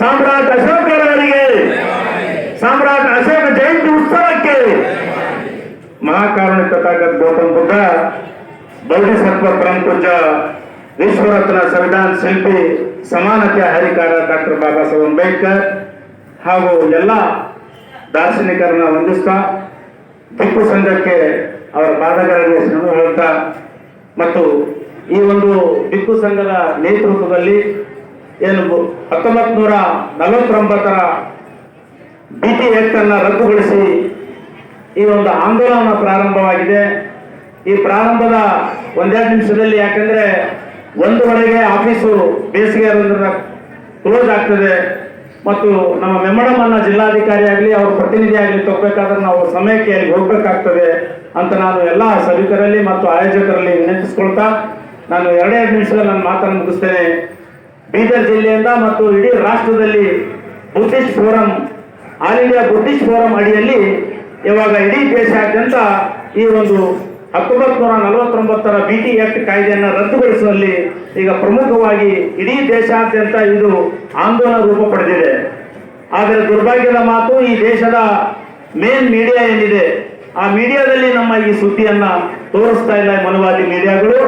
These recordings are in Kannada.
ಸಾಮ್ರಾಟ್ ಅಶೋಕರವರಿಗೆ, ಸಾಮ್ರಾಟ್ ಅಶೋಕ ಜಯಂತಿ ಉತ್ಸವಕ್ಕೆ ಮಹಾಕಾರಣ ತಥಾಗತ್ ಗೌತಮ್ ಬುದ್ಧ, ಬೌದ್ಧಿಸತ್ವ ಪರಂಪೂಜ ವಿಶ್ವರತ್ನ ಸಂವಿಧಾನ ಶಿಲ್ಪಿ ಸಮಾನತೆಯ ಹರಿಕಾರ ಡಾಕ್ಟರ್ ಬಾಬಾ ಸಾಹೇಬ್ ಅಂಬೇಡ್ಕರ್ ಹಾಗೂ ಎಲ್ಲ ದಾರ್ಶನಿಕರನ್ನ ವಂದಿಸ್ತಾ, ಟಿಪ್ಪು ಸಂಘಕ್ಕೆ ಅವರ ಪಾದಗಳಿಗೆ ಶ್ರಮ ಹೇಳ್ತಾ, ಮತ್ತು ಈ ಒಂದು ಟಿಪ್ಪು ಸಂಘದ ನೇತೃತ್ವದಲ್ಲಿ ಏನು ಹತ್ತೊಂಬತ್ತು ನೂರ ನಲವತ್ತೊಂಬತ್ತರ ಬಿ ಟಿ ಎಕ್ಟ್ ಅನ್ನು ರದ್ದುಗೊಳಿಸಿ ಈ ಒಂದು ಆಂದೋಲನ ಪ್ರಾರಂಭವಾಗಿದೆ. ಈ ಪ್ರಾರಂಭದ ಒಂದೆರಡು ನಿಮಿಷದಲ್ಲಿ ಯಾಕಂದ್ರೆ ಒಂದುವರೆಗೆ ಆಫೀಸು ಬೇಸಿಗೆ ಕ್ಲೋಸ್ ಆಗ್ತದೆ. ಮತ್ತು ನಮ್ಮ ಮೆಮ್ಮಡಮನ್ನ ಜಿಲ್ಲಾಧಿಕಾರಿ ಆಗಲಿ, ಅವ್ರ ಪ್ರತಿನಿಧಿ ಆಗಲಿ ತಗೋಬೇಕಾದ್ರೆ ನಾವು ಸಮಯಕ್ಕೆ ಅಲ್ಲಿ ಹೋಗ್ಬೇಕಾಗ್ತದೆ ಅಂತ ನಾನು ಎಲ್ಲ ಸಭಿಕರಲ್ಲಿ ಮತ್ತು ಆಯೋಜಕರಲ್ಲಿ ವಿನಂತಿಸ್ಕೊಳ್ತಾ ನಾನು ಎರಡೆರಡು ನಿಮಿಷದಲ್ಲಿ ನನ್ನ ಮಾತನ್ನು ಮುಗಿಸ್ತೇನೆ. ಬೀದರ್ ಜಿಲ್ಲೆಯಿಂದ ಮತ್ತು ಇಡೀ ರಾಷ್ಟ್ರದಲ್ಲಿ Buddhist forum, all India Buddhist forum ಅಡಿಯಲ್ಲಿ ಇವಾಗ ಇಡೀ ದೇಶಾದ್ಯಂತ ಈ ಒಂದು ಹತ್ತೊಂಬತ್ತು ನೂರ ನಲವತ್ತೊಂಬತ್ತರ ಬಿ ಟಿ ಆಕ್ಟ್ ಕಾಯ್ದೆಯನ್ನು ರದ್ದುಗೊಳಿಸುವಲ್ಲಿ ಈಗ ಪ್ರಮುಖವಾಗಿ ಇಡೀ ದೇಶಾದ್ಯಂತ ಇದು ಆಂದೋಲನ ರೂಪ ಪಡೆದಿದೆ. ಆದರೆ ದುರ್ಭಾಗ್ಯದ ಮಾತು ಈ ದೇಶದ ಮೇನ್ ಮೀಡಿಯಾ ಏನಿದೆ? ಆ ಮೀಡಿಯಾದಲ್ಲಿ ನಮ್ಮ ಈ ಸುದ್ದಿಯನ್ನ ತೋರಿಸ್ತಾ ಇಲ್ಲ ಮನವಾದಿ ಮೀಡಿಯಾಗಳು,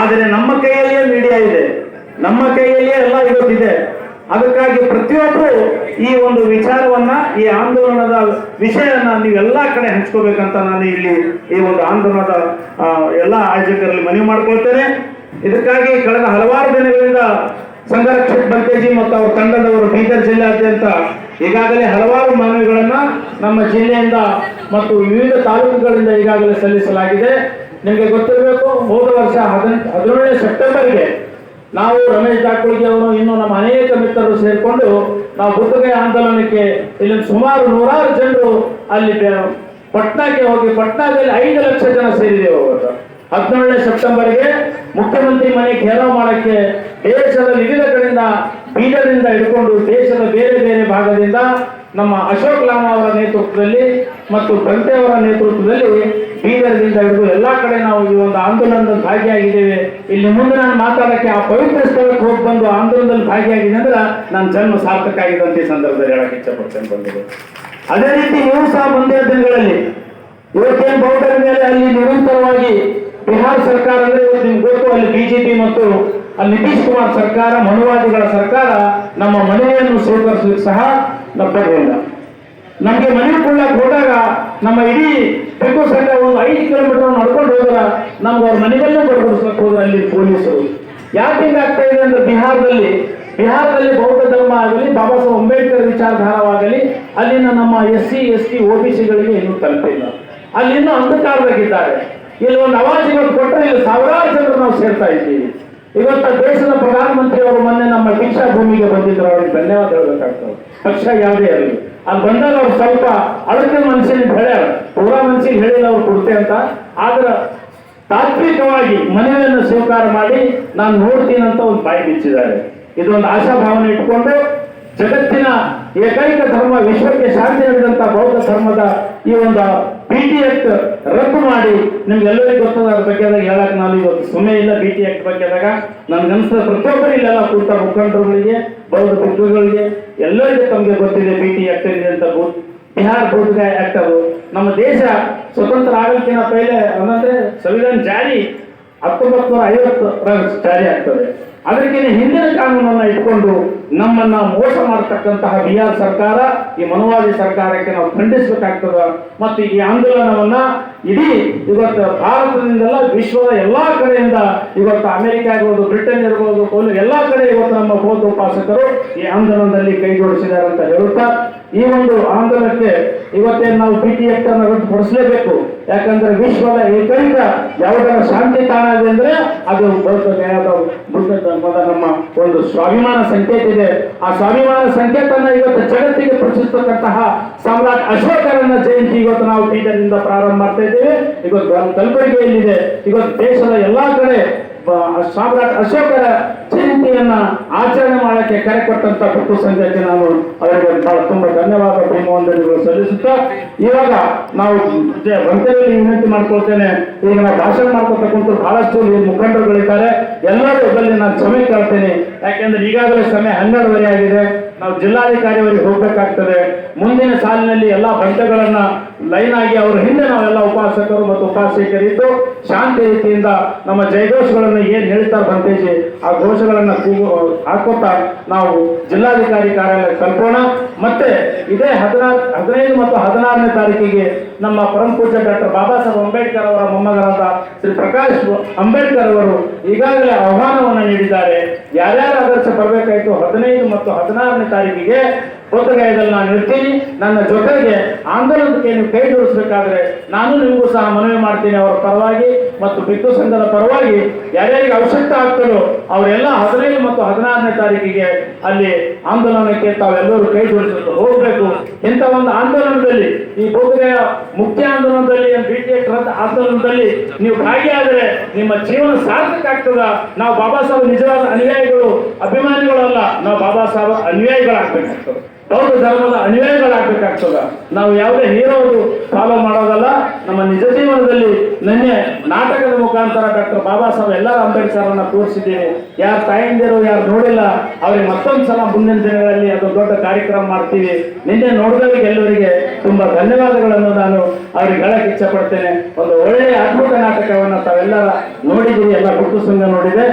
ಆದರೆ ನಮ್ಮ ಕೈಯಲ್ಲಿಯೇ ಮೀಡಿಯಾ ಇದೆ. ನಮ್ಮ ಕೈಯಲ್ಲಿಯೇ ಎಲ್ಲ ಇರುತ್ತಿದೆ ಅದಕ್ಕಾಗಿ ಪ್ರತಿಯೊಬ್ಬರು ಈ ಒಂದು ವಿಚಾರವನ್ನ, ಈ ಆಂದೋಲನದ ವಿಷಯನ ನೀವೆಲ್ಲ ಕಡೆ ಹಂಚ್ಕೋಬೇಕಂತ ನಾನು ಇಲ್ಲಿ ಈ ಒಂದು ಆಂದೋಲನದ ಎಲ್ಲ ಆಯೋಜಕರಲ್ಲಿ ಮನವಿ ಮಾಡ್ಕೊಳ್ತೇನೆ. ಇದಕ್ಕಾಗಿ ಕಳೆದ ಹಲವಾರು ದಿನಗಳಿಂದ ಸಂಘರಕ್ಷಕ್ ಬಂತೇಜಿ ಮತ್ತು ಅವರ ತಂಡದವರು ಬೀದರ್ ಜಿಲ್ಲೆಯಾದ್ಯಂತ ಈಗಾಗಲೇ ಹಲವಾರು ಮನವಿಗಳನ್ನ ನಮ್ಮ ಜಿಲ್ಲೆಯಿಂದ ಮತ್ತು ವಿವಿಧ ತಾಲೂಕುಗಳಿಂದ ಈಗಾಗಲೇ ಸಲ್ಲಿಸಲಾಗಿದೆ. ನಿಮಗೆ ಗೊತ್ತಿರಬೇಕು, ಹೋದ ವರ್ಷ ಹದಿನೆಂಟು, ಹದಿನೇಳನೇ ಸೆಪ್ಟೆಂಬರ್ಗೆ ನಾವು ರಮೇಶ್ ಜಾರಕಿಹೊಳಿ ಅವರು ಇನ್ನು ನಮ್ಮ ಅನೇಕ ಮಿತ್ರರು ಸೇರಿಕೊಂಡು ನಾವು ಗುತ್ತಿಗೆ ಆಂದೋಲನಕ್ಕೆ ಇಲ್ಲಿ ಸುಮಾರು ನೂರಾರು ಜನರು ಅಲ್ಲಿ ಪಟ್ನಾಕ್ಕೆ ಹೋಗಿ ಪಟ್ನಾದಲ್ಲಿ ಐದು ಲಕ್ಷ ಜನ ಸೇರಿದ್ದೇವೆ ಅವರು ಹದಿನೇಳನೇ ಸೆಪ್ಟೆಂಬರ್ಗೆ ಮುಖ್ಯಮಂತ್ರಿ ಮನೆ ಘೇರಾವ್ ಮಾಡಕ್ಕೆ ದೇಶದ ವಿವಿಧ ಕಡೆಯಿಂದ ಬೀದರ್ನಿಂದ ಹಿಡ್ಕೊಂಡು ದೇಶದ ಬೇರೆ ಬೇರೆ ಭಾಗದಿಂದ ನಮ್ಮ ಅಶೋಕ್ ಲಾಮ ಅವರ ನೇತೃತ್ವದಲ್ಲಿ ಮತ್ತು ಅವರ ನೇತೃತ್ವದಲ್ಲಿ ಬೀದರದಿಂದ ಹಿಡಿದು ಎಲ್ಲಾ ಕಡೆ ನಾವು ಈ ಒಂದು ಆಂದೋಲನದಲ್ಲಿ ಭಾಗಿಯಾಗಿದ್ದೇವೆ. ಇಲ್ಲಿ ಮುಂದೆ ನಾನು ಮಾತಾಡಕ್ಕೆ ಆ ಪವಿತ್ರ ಸ್ಥಳಕ್ಕೆ ಹೋಗಿ ಬಂದು ಆಂದೋಲನದಲ್ಲಿ ಭಾಗಿಯಾಗಿದೆ ಅಂದ್ರೆ ನನ್ನ ಜನ್ಮ ಸಾರ್ಥಕ ಆಗಿದೆ ಅಂತ ಈ ಸಂದರ್ಭದಲ್ಲಿ ಹೇಳಕ್ಕೆ ಇಚ್ಛಪಡ್ತೇನೆ ಬಂದಿದೆ ಅದೇ ರೀತಿ ನೀವು ಸಹ ಮುಂದಿನ ದಿನಗಳಲ್ಲಿ ಇವತ್ತೇನು ಬೌದ್ಧರ ಮೇಲೆ ಅಲ್ಲಿ ನಿರಂತರವಾಗಿ ಬಿಹಾರ್ ಸರ್ಕಾರ ಅಂದ್ರೆ ನಿಮ್ಗೆ ಗೊತ್ತು, ಅಲ್ಲಿ ಬಿಜೆಪಿ ಮತ್ತು ಅಲ್ಲಿ ನಿತೀಶ್ ಕುಮಾರ್ ಸರ್ಕಾರ, ಮನುವಾದಿಗಳ ಸರ್ಕಾರ ನಮ್ಮ ಮನೆಯನ್ನು ಸ್ವೀಕರಿಸಲಿಕ್ಕೆ ಸಹ ಲಭ್ಯವಿಲ್ಲ. ನಮಗೆ ಮನೆ ಕೊಳ್ಳಕ್ಕೆ ಹೋದಾಗ ನಮ್ಮ ಇಡೀ ಟಿಪ್ಪು ಸಂಘ ಒಂದು ಐದು ಕಿಲೋಮೀಟರ್ ನಡ್ಕೊಂಡು ಹೋದ್ರ ನಮ್ಗೆ ಅವ್ರ ಮನೆಗಳನ್ನೂ ಬರ್ಬಿಡಿಸ್ಲಿಕ್ಕೆ ಹೋದ್ರೆ ಅಲ್ಲಿ ಪೊಲೀಸರು. ಯಾಕೆ ಆಗ್ತಾ ಇದೆ ಅಂದ್ರೆ ಬಿಹಾರದಲ್ಲಿ ಬಿಹಾರದಲ್ಲಿ ಬೌದ್ಧ ಧರ್ಮ ಆಗಲಿ, ಬಾಬಾ ಸಾಹೇಬ್ ಅಂಬೇಡ್ಕರ್ ವಿಚಾರಧಾರವಾಗಲಿ, ಅಲ್ಲಿನ ನಮ್ಮ S C, S T O B ಸಿಗಳಿಗೆ ಇನ್ನೂ ತಲುಪಿಲ್ಲ ಅಲ್ಲಿ ಇನ್ನೂ ಅಂಧಕಾರದಾಗಿದ್ದಾರೆ ಇಲ್ಲಿ ಒಂದು ಅವಾಜ್ ಕೊಟ್ಟರೆ ಇಲ್ಲಿ ಸಾವಿರಾರು ಜನರು ನಾವು ಸೇರ್ತಾ ಇದ್ದೀವಿ. ಇವತ್ತು ದೇಶದ ಪ್ರಧಾನಮಂತ್ರಿ ಅವರು ಮೊನ್ನೆ ನಮ್ಮ ದೀಕ್ಷಾ ಭೂಮಿಗೆ ಬಂದಿದ್ರು, ಅವ್ರಿಗೆ ಧನ್ಯವಾದ ಹೇಳ್ಬೇಕಾಗ್ತದೆ. ಪಕ್ಷ ಯಾವುದೇ ಅಲ್ಲಿ ಬಂದಾಗ ಅವ್ರು ಸ್ವಲ್ಪ ಅಳತೆ ಮನಸ್ಸಿನ ಹೇಳ್ಯಾರ ಪೂರಾ ಮನಸ್ಸಿಗೆ ಹೇಳಿಲ್ಲ ಅವ್ರು ಕೊಡ್ತೆ ಅಂತ. ಆದ್ರೆ ತಾತ್ವಿಕವಾಗಿ ಮನವಿಯನ್ನು ಸ್ವೀಕಾರ ಮಾಡಿ ನಾನು ನೋಡ್ತೀನಿ ಅಂತ ಒಂದು ಬಾಯಿ ಬಿಚ್ಚಿದ್ದಾರೆ. ಇದೊಂದು ಆಶಾಭಾವನೆ ಇಟ್ಕೊಂಡು ಜಗತ್ತಿನ ಏಕೈಕ ಧರ್ಮ, ವಿಶ್ವಕ್ಕೆ ಶಾಂತಿ ನೀಡಿದಂತ ಬೌದ್ಧ ಧರ್ಮದ ಈ ಒಂದು ಬಿ ಟಿ ಆಕ್ಟ್ ರದ್ದು ಮಾಡಿ ನಿಮ್ಗೆಲ್ಲರಿಗೂ ಗೊತ್ತದ ಅದ್ರ ಬಗ್ಗೆ ಹೇಳಕ್ ನಾನು ಇವತ್ತು ಸುಮ್ಮನೆ ಇಲ್ಲ. ಬಿ ಟಿ ಅದಾಗ ಬಗ್ಗೆದಾಗ ಅನಿಸ್ತದೆ ಪ್ರತಿಯೊಬ್ಬರು ಇಲ್ಲೆಲ್ಲ ಕೂತ ಮುಖಂಡರುಗಳಿಗೆ, ಬೌದ್ಧ ಪುತ್ರಗಳಿಗೆ ಎಲ್ಲರಿಗೂ ತಮಗೆ ಗೊತ್ತಿದೆ ಬಿ ಟಿ ಆಕ್ಟ್ ಇದೆ ಅಂತ ಬಿಹಾರ್ ಬೌದ್ಧ ಆಕ್ಟ್ ಅದು. ನಮ್ಮ ದೇಶ ಸ್ವತಂತ್ರ ಆಗೋಕ್ಕಿಂತ ಪೈಲೆ, ಅಂದ್ರೆ ಸಂವಿಧಾನ ಜಾರಿ ಹತ್ತೊಂಬತ್ತು ನೂರ ಐವತ್ತರ ಜಾರಿ ಆಗ್ತದೆ. ಅದಕ್ಕಿಂತ ಹಿಂದಿನ ಕಾನೂನನ್ನ ಇಟ್ಕೊಂಡು ನಮ್ಮನ್ನ ಮೋಸ ಮಾಡತಕ್ಕಂತಹ ಬಿಹಾರ್ ಸರ್ಕಾರ, ಈ ಮನುವಾದಿ ಸರ್ಕಾರಕ್ಕೆ ನಾವು ಖಂಡಿಸಬೇಕಾಗ್ತದ ಮತ್ತು ಈ ಆಂದೋಲನವನ್ನ ಇಡೀ ಇವತ್ತು ಭಾರತದಿಂದಲ್ಲ ವಿಶ್ವದ ಎಲ್ಲಾ ಕಡೆಯಿಂದ ಇವತ್ತು ಅಮೆರಿಕ ಇರ್ಬೋದು ಬ್ರಿಟನ್ ಇರ್ಬೋದು ಕೋಲ್ ಎಲ್ಲಾ ಕಡೆ ಇವತ್ತು ನಮ್ಮ ಬೌದ್ಧ ಉಪಾಸಕರು ಈ ಆಂದೋಲನದಲ್ಲಿ ಕೈ ಜೋಡಿಸಿದ್ದಾರೆ ಅಂತ ಹೇಳುತ್ತಾ, ಈ ಒಂದು ಆಂದೋಲನಕ್ಕೆ ಇವತ್ತೇನು ನಾವು ಪಿ ಟಿ ಅನ್ನು ರದ್ದುಪಡಿಸಲೇಬೇಕು ಯಾಕಂದ್ರೆ ವಿಶ್ವದ ಏಕೈಕ ಯಾವುದರ ಶಾಂತಿ ತಾಣ ಇದೆ ಅಂದ್ರೆ ಅದು ಬೌದ್ಧ ನ್ಯಾಯದ ಬುದ್ಧ ಧರ್ಮದ ನಮ್ಮ ಒಂದು ಸ್ವಾಭಿಮಾನ ಸಂಕೇತ ಇದೆ. ಆ ಸ್ವಾಭಿಮಾನ ಸಂಕೇತನ ಇವತ್ತು ಜಗತ್ತಿಗೆ ಪ್ರಶ್ನಿಸ್ತಕ್ಕಂತಹ ಸಾಮ್ರಾಟ್ ಅಶೋಕರನ್ನ ಜಯಂತಿ ಇವತ್ತು ನಾವು ಬೀದರ್ನಿಂದ ಪ್ರಾರಂಭ ಮಾಡ್ತಾ ಇದ್ದೇವೆ. ಇವತ್ತು ಕಲಬುರಗಿಯಲ್ಲಿದೆ. ಇವತ್ತು ದೇಶದ ಎಲ್ಲಾ ಕಡೆ ಸಾಮ್ರಾಟ್ ಅಶೋಕರ ಜಯಂತಿಯನ್ನ ಆಚರಣೆ ಮಾಡಕ್ಕೆ ಕರೆ ಕೊಟ್ಟಂತ ಪುಟ್ಟು ನಾನು ಅವರಿಗೆ ಬಹಳ ತುಂಬಾ ಧನ್ಯವಾದ ಪ್ರೇಮವಂದನೆಗಳು ಸಲ್ಲಿಸುತ್ತಾ, ಇವಾಗ ನಾವು ಬಂತೆಯಲ್ಲಿ ವಿನಂತಿ ಮಾಡ್ಕೊಳ್ತೇನೆ, ಈಗ ನಾವು ಭಾಷಣ ಮಾಡ್ಕೊತ ಕುಂತು ಬಹಳಷ್ಟು ಮುಖಂಡರುಗಳಿದ್ದಾರೆ. ಎಲ್ಲರೂ ಇದರಲ್ಲಿ ನಾನು ಸಮಯ ಕೇಳ್ತೇನೆ. ಯಾಕೆಂದ್ರೆ ಈಗಾಗಲೇ ಸಮಯ ಹನ್ನೆರಡುವರೆ ಆಗಿದೆ. ನಾವು ಜಿಲ್ಲಾಧಿಕಾರಿಯವರಿಗೆ ಹೋಗ್ಬೇಕಾಗ್ತದೆ. ಮುಂದಿನ ಸಾಲಿನಲ್ಲಿ ಎಲ್ಲಾ ಬಂಟಗಳನ್ನ ಲೈನ್ ಆಗಿ ಅವರ ಹಿಂದೆ ನಾವೆಲ್ಲ ಉಪಾಸಕರು ಮತ್ತು ಉಪಾಸಕರಿದ್ದು, ಶಾಂತಿ ರೀತಿಯಿಂದ ನಮ್ಮ ಜಯಘೋಷಗಳನ್ನು ಏನ್ ಹೇಳ್ತಾರೆ ಬಂತೇಜಿ, ಆ ಘೋಷಗಳನ್ನ ಹಾಕೋತಾ ನಾವು ಜಿಲ್ಲಾಧಿಕಾರಿ ಕಾರ್ಯಾಲಯ ತಲುಪೋಣ. ಮತ್ತೆ ಇದೇ ಹದಿನಾರು ಹದಿನೈದು ಮತ್ತು ಹದಿನಾರನೇ ತಾರೀಕಿಗೆ ನಮ್ಮ ಪರಮ ಪೂಜ್ಯ ಡಾಕ್ಟರ್ ಬಾಬಾ ಸಾಹೇಬ್ ಅಂಬೇಡ್ಕರ್ ಅವರ ಮೊಮ್ಮಗರಾದ ಶ್ರೀ ಪ್ರಕಾಶ್ ಅಂಬೇಡ್ಕರ್ ಅವರು ಈಗಾಗಲೇ ಆಹ್ವಾನವನ್ನು ನೀಡಿದ್ದಾರೆ. ಯಾರ್ಯಾರು ಆದರ್ಶ ಬರಬೇಕಾಯಿತು ಹದಿನೈದು ಮತ್ತು ಹದಿನಾರನೇ ತಾರೀಕಿಗೆ ಪೋತಗಾಯದಲ್ಲಿ ನಾನು ಇರ್ತೀನಿ ನನ್ನ ಜೊತೆಗೆ ಆಂದೋಲನಕ್ಕೆ ನೀವು ಕೈ ಜೋಡಿಸಬೇಕಾದ್ರೆ ನಾನು ನಿಮಗೂ ಸಹ ಮನವಿ ಮಾಡ್ತೀನಿ ಅವರ ಪರವಾಗಿ ಮತ್ತು ಬಿದ್ದು ಸಂಘದ ಪರವಾಗಿ ಯಾರ್ಯಾರಿಗೆ ಅವಶ್ಯಕತೆ ಆಗ್ತಾರೋ ಅವರೆಲ್ಲ ಹದಿನೈದು ಮತ್ತು ಹದಿನಾರನೇ ತಾರೀಕಿಗೆ ಅಲ್ಲಿ ಆಂದೋಲನಕ್ಕೆ ತಾವೆಲ್ಲರೂ ಕೈ ಜೋಡಿಸಲು ಹೋಗಬೇಕು. ಇಂಥ ಒಂದು ಆಂದೋಲನದಲ್ಲಿ ಈ ಬೌದ್ಧಗಯ ಮುಖ್ಯ ಆಂದೋಲನದಲ್ಲಿ ಬಿ ಟಿ ಆಂದೋಲನದಲ್ಲಿ ನೀವು ಭಾಗಿಯಾದರೆ ನಿಮ್ಮ ಜೀವನ ಸಾರ್ಥಕ ಆಗ್ತದ? ನಾವು ಬಾಬಾ ಸಾಹೇಬ್ ನಿಜವಾದ ಅನುಯಾಯಿಗಳು, ಅಭಿಮಾನಿಗಳಲ್ಲ. ನಾವು ಬಾಬಾ ಸಾಹೇಬ್ ಅನುಯಾಯಿಗಳಾಗಬೇಕಾಗ್ತದೆ. ಬೌದ್ಧ ಧರ್ಮದ ಅನುಯಾಯಿಗಳಾಗಬೇಕಾಗ್ತದ ನಾವು ಯಾವುದೇ ಹೀರೋ ಫಾಲೋ ಮಾಡೋದಲ್ಲ, ನಮ್ಮ ನಿಜ ಜೀವನದಲ್ಲಿ ನಿನ್ನೆ ನಾಟಕದ ಮುಖಾಂತರ ಡಾಕ್ಟರ್ ಬಾಬಾ ಸಾಹೇಬ್ ಎಲ್ಲರ ಅಂಬೇಡ್ಕರ್ ಅನ್ನ ತೋರಿಸಿದ್ದೀನಿ ಯಾರು ತಾಯಂದಿರು, ಯಾರು ನೋಡಿಲ್ಲ, ಅವ್ರಿಗೆ ಮತ್ತೊಂದು ಸಲ ಮುಂದಿನ ದಿನಗಳಲ್ಲಿ ಅದು ದೊಡ್ಡ ಕಾರ್ಯಕ್ರಮ ಮಾಡ್ತೀವಿ. ನಿನ್ನೆ ನೋಡಿದವರಿಗೆ ಎಲ್ಲರಿಗೆ ತುಂಬಾ ಧನ್ಯವಾದಗಳನ್ನು ನಾನು ಅವ್ರಿಗೆ ಹೇಳಕ್ ಇಚ್ಛೆ ಪಡ್ತೇನೆ ಒಂದು ಒಳ್ಳೆಯ ಅದ್ಭುತ ನಾಟಕವನ್ನ ತಾವೆಲ್ಲ ನೋಡಿದ್ದೀರಿ ಎಲ್ಲ ಗುಟ್ಟು ಸಂಘ ನೋಡಿದೆ.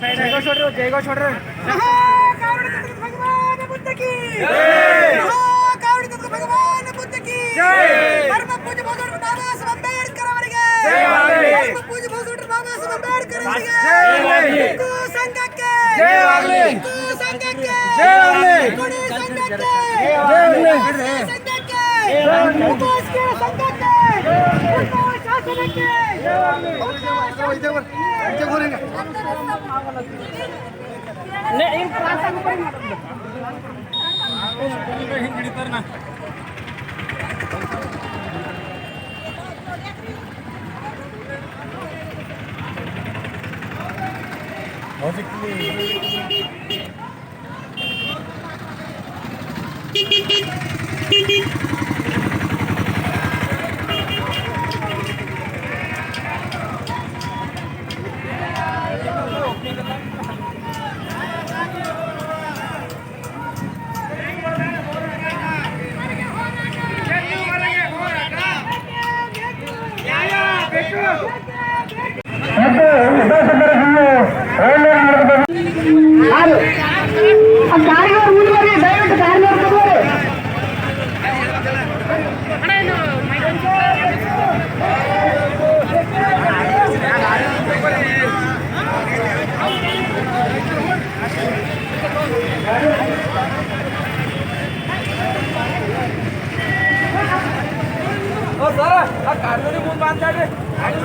జయగో చూడరు జయగో చూడరు భగవాన్ బుద్ధకి భగవాన్ బుద్ధకి జయ Avec. आणि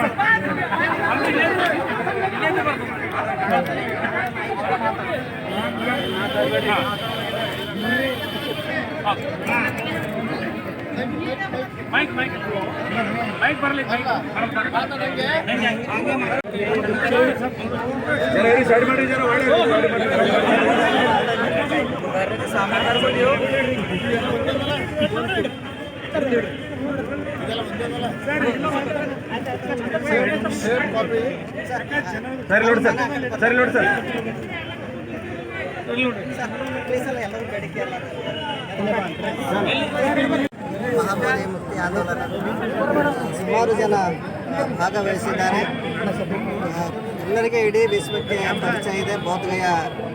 ಸರ್ ಮೈಕ್ ಮೈಕ್ ಮೈಕ್ ಬರಲಿ ಮೈಕ್ ಸೈಡ್ ಮಾಡಿ ಜರ ಸರಿ ನೋಡಿ ಸರ್. ಸರಿ ನೋಡಿ ಸರ್ ಮಹಾಬೋಧಿ ಮುಕ್ತಿ ಆಂದೋಲನ. ಸುಮಾರು ಜನ ಭಾಗವಹಿಸಿದ್ದಾರೆ. ಎಲ್ಲರಿಗೆ ಇಡೀ ವಿಶ್ವಕ್ಕೆ ಪರಿಚಯ ಇದೆ. ಬೌದ್ಧಗಯ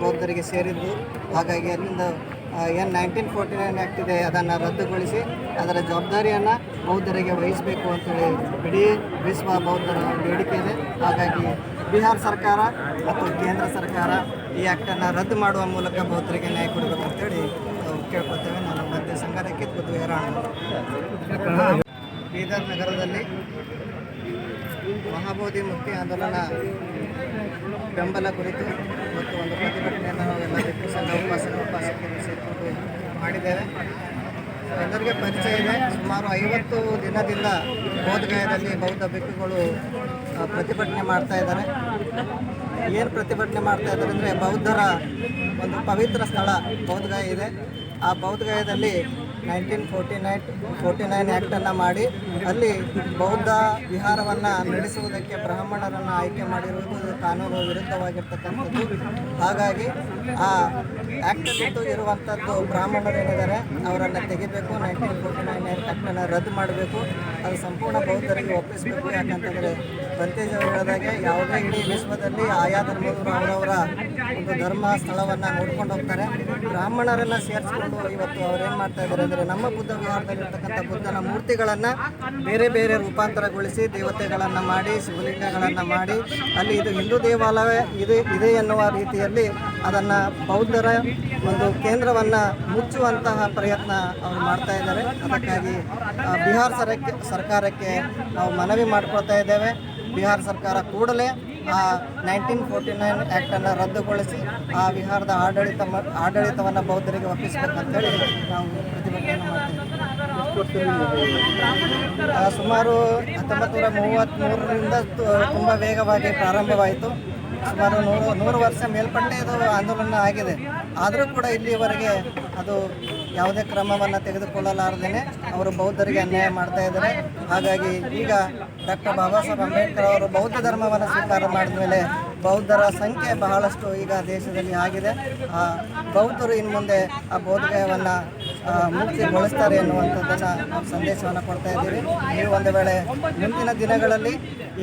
ಬೌದ್ಧರಿಗೆ ಸೇರಿದ್ದು. ಹಾಗಾಗಿ ಅಲ್ಲಿಂದ ಏನು ನೈನ್ಟೀನ್ ಫೋರ್ಟಿ ನೈನ್ ಆ್ಯಕ್ಟ್ ಇದೆ, ಅದನ್ನು ರದ್ದುಗೊಳಿಸಿ ಅದರ ಜವಾಬ್ದಾರಿಯನ್ನು ಬೌದ್ಧರಿಗೆ ವಹಿಸಬೇಕು ಅಂತೇಳಿ ಇಡೀ ವಿಶ್ವ ಬೌದ್ಧರ ಬೇಡಿಕೆ ಇದೆ. ಹಾಗಾಗಿ ಬಿಹಾರ ಸರ್ಕಾರ ಮತ್ತು ಕೇಂದ್ರ ಸರ್ಕಾರ ಈ ಆ್ಯಕ್ಟನ್ನು ರದ್ದು ಮಾಡುವ ಮೂಲಕ ಬೌದ್ಧರಿಗೆ ನ್ಯಾಯ ಕೊಡಬೇಕು ಅಂತೇಳಿ ನಾವು ಕೇಳ್ಕೊತೇವೆ. ನಾನು ಮತ್ತೆ ಸಂಘದಕ್ಕೆ ಕುತೂಹಲ ಬೀದರ್ ನಗರದಲ್ಲಿ ಮಹಾಬೋಧಿ ಮುಕ್ತಿ ಆಂದೋಲನ ಬೆಂಬಲ ಕುರಿತು ಮತ್ತು ಒಂದು ಪ್ರತಿಭಟನೆಯನ್ನು ನಾವೆಲ್ಲ ಸಂಘ ಉಪಾಸನ ಉಪಾಸಕರು ಸೇರಿಕೊಂಡು ಮಾಡಿದ್ದೇವೆ. ಎಲ್ಲರಿಗೆ ಪರಿಚಯ ಇದೆ. ಸುಮಾರು ಐವತ್ತು ದಿನದಿಂದ ಬೋಧಗಯದಲ್ಲಿ ಬೌದ್ಧ ಭಿಕ್ಷುಗಳು ಆ, ಪ್ರತಿಭಟನೆ ಮಾಡ್ತಾ ಇದ್ದಾರೆ. ಏನು ಪ್ರತಿಭಟನೆ ಮಾಡ್ತಾ ಇದ್ದಾರೆ ಅಂದರೆ ಬೌದ್ಧರ ಒಂದು ಪವಿತ್ರ ಸ್ಥಳ ಬೌದ್ಧಗಾಯ ಇದೆ. ಆ ಬೌದ್ಧಗಯದಲ್ಲಿ nineteen forty nine forty nine ಆ್ಯಕ್ಟನ್ನು ಮಾಡಿ, ಅಲ್ಲಿ ಬೌದ್ಧ ವಿಹಾರವನ್ನು ನಡೆಸುವುದಕ್ಕೆ ಬ್ರಾಹ್ಮಣರನ್ನು ಆಯ್ಕೆ ಮಾಡಿರುವುದು ಕಾನೂನು ವಿರುದ್ಧವಾಗಿರ್ತಕ್ಕಂಥದ್ದು. ಹಾಗಾಗಿ ಆ ಆ್ಯಕ್ಟಲ್ಲಿ ಇರುವಂಥದ್ದು ಬ್ರಾಹ್ಮಣರೇನಿದ್ದಾರೆ, ಅವರನ್ನು ತೆಗಿಬೇಕು ನೈನ್ಟೀನ್ ಫೋರ್ಟಿ ನೈನ್ ಆ್ಯಕ್ಟನ್ನು ರದ್ದು ಮಾಡಬೇಕು, ಅದು ಸಂಪೂರ್ಣ ಬೌದ್ಧರಿಗೆ ಒಪ್ಪಿಸಬೇಕು. ಯಾಕಂತಂದರೆ ಬಂತೇಜ್ ಅವರು ಹೇಳಿದಾಗೆ ಯಾವುದೇ ಇಡೀ ವಿಶ್ವದಲ್ಲಿ ಆಯಾ ಧರ್ಮದವರು ಅವರವರ ಒಂದು ಧರ್ಮ ಸ್ಥಳವನ್ನು ನೋಡ್ಕೊಂಡು ಹೋಗ್ತಾರೆ. ಬ್ರಾಹ್ಮಣರನ್ನು ಸೇರಿಸ್ಕೊಂಡು ಇವತ್ತು ಅವ್ರು ಏನು ಮಾಡ್ತಾ ಇದ್ದಾರೆ ಅಂದರೆ ನಮ್ಮ ಬುದ್ಧ ವಿಹಾರದಲ್ಲಿರ್ತಕ್ಕಂಥ ಬುದ್ಧನ ಮೂರ್ತಿಗಳನ್ನು ಬೇರೆ ಬೇರೆ ರೂಪಾಂತರಗೊಳಿಸಿ ದೇವತೆಗಳನ್ನು ಮಾಡಿ, ಶಿವಲಿಂಗಗಳನ್ನು ಮಾಡಿ, ಅಲ್ಲಿ ಇದು ಹಿಂದೂ ದೇವಾಲಯ ಇದೆ ಇದೆ ಎನ್ನುವ ರೀತಿಯಲ್ಲಿ ಅದನ್ನು ಬೌದ್ಧರ ಒಂದು ಕೇಂದ್ರವನ್ನು ಮುಚ್ಚುವಂತಹ ಪ್ರಯತ್ನ ಅವರು ಮಾಡ್ತಾ ಇದ್ದಾರೆ. ಅದಕ್ಕಾಗಿ ಬಿಹಾರ ಸರ್ಕ್ಕೆ, ಸರ್ಕಾರಕ್ಕೆ ನಾವು ಮನವಿ ಮಾಡ್ಕೊಳ್ತಾ ಇದ್ದೇವೆ. ಬಿಹಾರ ಸರ್ಕಾರ ಕೂಡಲೇ ಆ ನೈನ್ಟೀನ್ ಫೋರ್ಟಿ ನೈನ್ ಆ್ಯಕ್ಟನ್ನು ರದ್ದುಗೊಳಿಸಿ ಆ ವಿಹಾರದ ಆಡಳಿತ ಆಡಳಿತವನ್ನು ಬೌದ್ಧರಿಗೆ ಒಪ್ಪಿಸಬೇಕಂತೇಳಿ ನಾವು ಪ್ರತಿಭಟನೆ ಮಾಡ್ತೀವಿ. ಸುಮಾರು ಹತ್ತೊಂಬತ್ತು ನೂರ ಮೂವತ್ತ್ಮೂರರಿಂದ ತುಂಬ ವೇಗವಾಗಿ ಪ್ರಾರಂಭವಾಯಿತು. ಸುಮಾರು ನೂರು ನೂರು ವರ್ಷ ಮೇಲ್ಪಟ್ಟೆ ಅದು ಆಂದೋಲನ ಆಗಿದೆ. ಆದರೂ ಕೂಡ ಇಲ್ಲಿವರೆಗೆ ಅದು ಯಾವುದೇ ಕ್ರಮವನ್ನು ತೆಗೆದುಕೊಳ್ಳಲಾರ್ದೇ ಅವರು ಬೌದ್ಧರಿಗೆ ಅನ್ಯಾಯ ಮಾಡ್ತಾ ಇದ್ದಾರೆ. ಹಾಗಾಗಿ ಈಗ ಡಾಕ್ಟರ್ ಬಾಬಾ ಸಾಹೇಬ್ ಅಂಬೇಡ್ಕರ್ ಅವರು ಬೌದ್ಧ ಧರ್ಮವನ್ನು ಸ್ವೀಕಾರ ಮಾಡಿದ ಮೇಲೆ ಬೌದ್ಧರ ಸಂಖ್ಯೆ ಬಹಳಷ್ಟು ಈಗ ದೇಶದಲ್ಲಿ ಆಗಿದೆ. ಆ ಬೌದ್ಧರು ಇನ್ನು ಮುಂದೆ ಆ ಬೌದ್ಧಗಯವನ್ನು ಮುಕ್ತಿಗೊಳಿಸ್ತಾರೆ ಎನ್ನುವಂಥದ್ದನ್ನು ನಾವು ಸಂದೇಶವನ್ನು ಕೊಡ್ತಾ ಇದ್ದೀವಿ. ನೀವು ಒಂದು ವೇಳೆ ಮುಂದಿನ ದಿನಗಳಲ್ಲಿ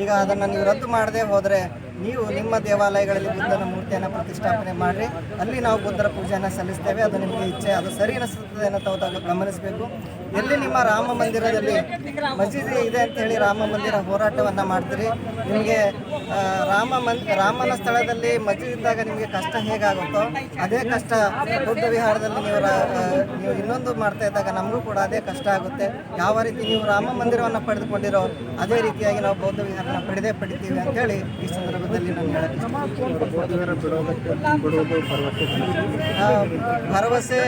ಈಗ ಅದನ್ನು ನೀವು ರದ್ದು ಮಾಡದೆ ಹೋದರೆ ನೀವು ನಿಮ್ಮ ದೇವಾಲಯಗಳಲ್ಲಿ ಬುದ್ಧನ ಮೂರ್ತಿಯನ್ನು ಪ್ರತಿಷ್ಠಾಪನೆ ಮಾಡಿ ಅಲ್ಲಿ ನಾವು ಬುದ್ಧರ ಪೂಜೆಯನ್ನು ಸಲ್ಲಿಸ್ತೇವೆ. ಅದು ನಿಮಗೆ ಇಚ್ಛೆ, ಅದು ಸರಿ ಅನಿಸುತ್ತದೆ ಅನ್ನೋ ತಾವು ತಾವು ಗಮನಿಸಬೇಕು. ಎಲ್ಲಿ ನಿಮ್ಮ ರಾಮ ಮಂದಿರದಲ್ಲಿ ಮಸೀದಿ ಇದೆ ಅಂತ ಹೇಳಿ ರಾಮ ಮಂದಿರ ಹೋರಾಟವನ್ನು ಮಾಡ್ತೀರಿ? ನಿಮಗೆ ರಾಮ ಮನ್ ರಾಮನ ಸ್ಥಳದಲ್ಲಿ ಮಸೀದಿ ಇದ್ದಾಗ ನಿಮಗೆ ಕಷ್ಟ ಹೇಗಾಗುತ್ತೋ ಅದೇ ಕಷ್ಟ ಬುದ್ಧ ವಿಹಾರದಲ್ಲಿ ನೀವು ನೀವು ಇನ್ನೊಂದು ಮಾಡ್ತಾ ಇದ್ದಾಗ ನಮಗೂ ಕೂಡ ಅದೇ ಕಷ್ಟ ಆಗುತ್ತೆ. ಯಾವ ರೀತಿ ನೀವು ರಾಮ ಮಂದಿರವನ್ನು ಪಡೆದುಕೊಂಡಿರೋ ಅದೇ ರೀತಿಯಾಗಿ ನಾವು ಬೌದ್ಧ ವಿಹಾರನ ಪಡೆದೇ ಪಡಿತೀವಿ ಅಂತೇಳಿ ಈ ಸಂದರ್ಭದಲ್ಲಿ ನಾನು ಹೇಳಕ್ಕೆ ಭರವಸೆ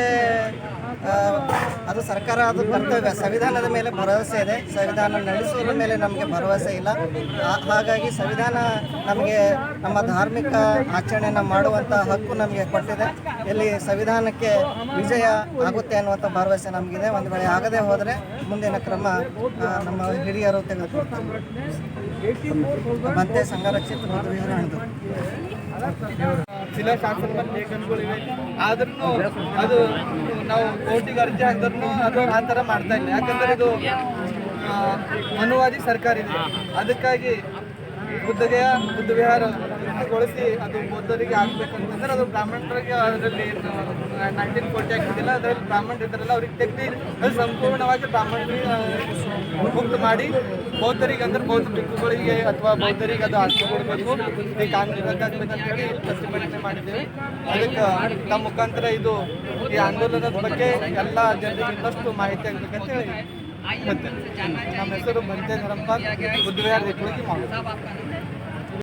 ಅದು ಸರ್ಕಾರ ಅದು ಕರ್ತವ್ಯ. ಸಂವಿಧಾನದ ಮೇಲೆ ಭರವಸೆ ಇದೆ. ಸಂವಿಧಾನ ನಡೆಸುವುದರ ಮೇಲೆ ನಮಗೆ ಭರವಸೆ ಇಲ್ಲ. ಹಾಗಾಗಿ ಸಂವಿಧಾನ ನಮಗೆ ನಮ್ಮ ಧಾರ್ಮಿಕ ಆಚರಣೆಯನ್ನು ಮಾಡುವಂಥ ಹಕ್ಕು ನಮಗೆ ಕೊಟ್ಟಿದೆ. ಇಲ್ಲಿ ಸಂವಿಧಾನಕ್ಕೆ ವಿಜಯ ಆಗುತ್ತೆ ಅನ್ನುವಂಥ ಭರವಸೆ ನಮಗಿದೆ. ಒಂದು ವೇಳೆ ಆಗದೆ ಹೋದರೆ ಮುಂದಿನ ಕ್ರಮ ನಮ್ಮ ಹಿರಿಯರು ತೆಗೆದುಕೊಳ್ತಾರೆ. ಮತ್ತೆ ಸಂಘರಕ್ಷಿತ ಮತ್ತು ವಿವರಣೆ ಶಿಲಾ ಶಾಸನ ಲೇಖನಗಳಿವೆ ಆದ್ರೂ ಅದು ನಾವು ಕೋರ್ಟಿಗೆ ಅರ್ಜಿ ಹಾಕಿದ್ರು ಅದು ಆ ಥರ ಮಾಡ್ತಾ ಇಲ್ಲ. ಯಾಕಂದ್ರೆ ಇದು ಅನುವಾದಿ ಸರ್ಕಾರ ಇದೆ. ಅದಕ್ಕಾಗಿ ಬುದ್ಧಗೆಯ ಬುದ್ಧ ವಿಹಾರ ಗೊಳಿಸಿ ಅದು ಬೌದ್ಧರಿಗೆ ಆಗ್ಬೇಕಂತಂದ್ರೆ ಅದು ಬ್ರಾಹ್ಮಣರಿಗೆ ಅದರಲ್ಲಿ ನೈನ್ಟೀನ್ ಫೋರ್ಟಿ ಆಗ್ತಿದ್ದಿಲ್ಲ ಅದರಲ್ಲಿ ಬ್ರಾಹ್ಮಣರು ಇದ್ದಾರಲ್ಲ, ಅವ್ರಿಗೆ ತೆಗ್ದು ಅದು ಸಂಪೂರ್ಣವಾಗಿ ಬ್ರಾಹ್ಮಣರಿಗೆ ಮುಕ್ತ ಮಾಡಿ ಬೌದ್ಧರಿಗೆ ಅಂದ್ರೆ ಬೌದ್ಧ ಭಿಕ್ಷುಗಳಿಗೆ ಅಥವಾ ಬೌದ್ಧರಿಗೆ ಅದು ಆಸ್ತಿ ಕೊಡಬೇಕು. ಈ ಕಾನೂನು ರದ್ದಾಗಬೇಕಂತ ಹೇಳಿ ಪ್ರತಿಭಟನೆ ಮಾಡಿದ್ದೇವೆ. ಅದಕ್ಕೆ ನಮ್ಮ ಮುಖಾಂತರ ಇದು ಈ ಆಂದೋಲನದ ಬಗ್ಗೆ ಎಲ್ಲ ಜನರಿಗೆ ಇನ್ನಷ್ಟು ಮಾಹಿತಿ ಆಗ್ಬೇಕಂತ ಹೇಳಿ. ನಮ್ಮ ಹೆಸರು ಬಂತೆ ಧರಂಪಾಲ್ ಬುದ್ಧವಿಹಾರ ಮಾಡೋದು